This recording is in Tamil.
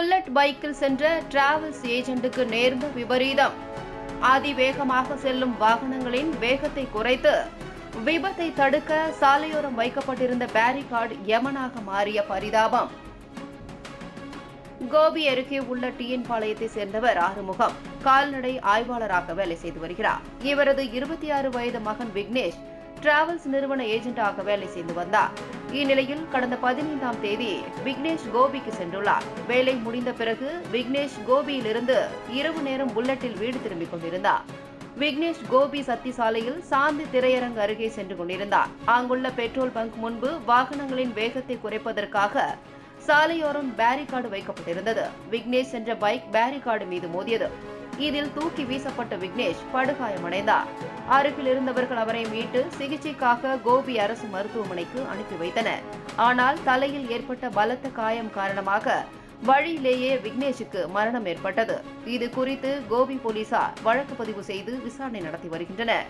புல்லட் பைக்கில் சென்ற டிராவல்ஸ் ஏஜென்ட்டுக்கு நேர்ந்த விபரீதம். அதிவேகமாக செல்லும் வாகனங்களின் வேகத்தை குறைத்து விபத்தை தடுக்க சாலையோரம் வைக்கப்பட்டிருந்த பேரிகார்டு யமனாக மாறிய பரிதாபம். கோபி அருகே உள்ள டிஎன் பாளையத்தை சேர்ந்தவர் ஆறுமுகம். கால்நடை ஆய்வாளராக வேலை செய்து வருகிறார். இவரது இருபத்தி ஆறு வயது மகன் விக்னேஷ் டிராவல்ஸ் நிறுவன ஏஜென்ட்டாக வேலை செய்து வந்தார். இந்நிலையில் கடந்த பதினைந்தாம் தேதி விக்னேஷ் கோபிக்கு சென்றுள்ளார். வேலை முடிந்த பிறகு விக்னேஷ் கோபியிலிருந்து இரவு நேரம் புல்லட்டில் வீடு திரும்பிக் கொண்டிருந்தார். விக்னேஷ் கோபி சத்தி சாலையில் சாந்தி திரையரங்கு அருகே சென்று கொண்டிருந்தார். அங்குள்ள பெட்ரோல் பங்க் முன்பு வாகனங்களின் வேகத்தை குறைப்பதற்காக சாலையோரம் பேரிகார்டு வைக்கப்பட்டிருந்தது. விக்னேஷ் சென்ற பைக் பேரிகார்டு மீது மோதியது. இதில் தூக்கி வீசப்பட்ட விக்னேஷ் படுகாயமடைந்தார். அருகில் இருந்தவர்கள் அவரை மீட்டு சிகிச்சைக்காக கோபி அரசு மருத்துவமனைக்கு அனுப்பி வைத்தனர். ஆனால் தலையில் ஏற்பட்ட பலத்த காயம் காரணமாக வழியிலேயே விக்னேஷுக்கு மரணம் ஏற்பட்டது. இது குறித்து கோபி போலீசார் வழக்கு பதிவு செய்து விசாரணை நடத்தி வருகின்றனர்.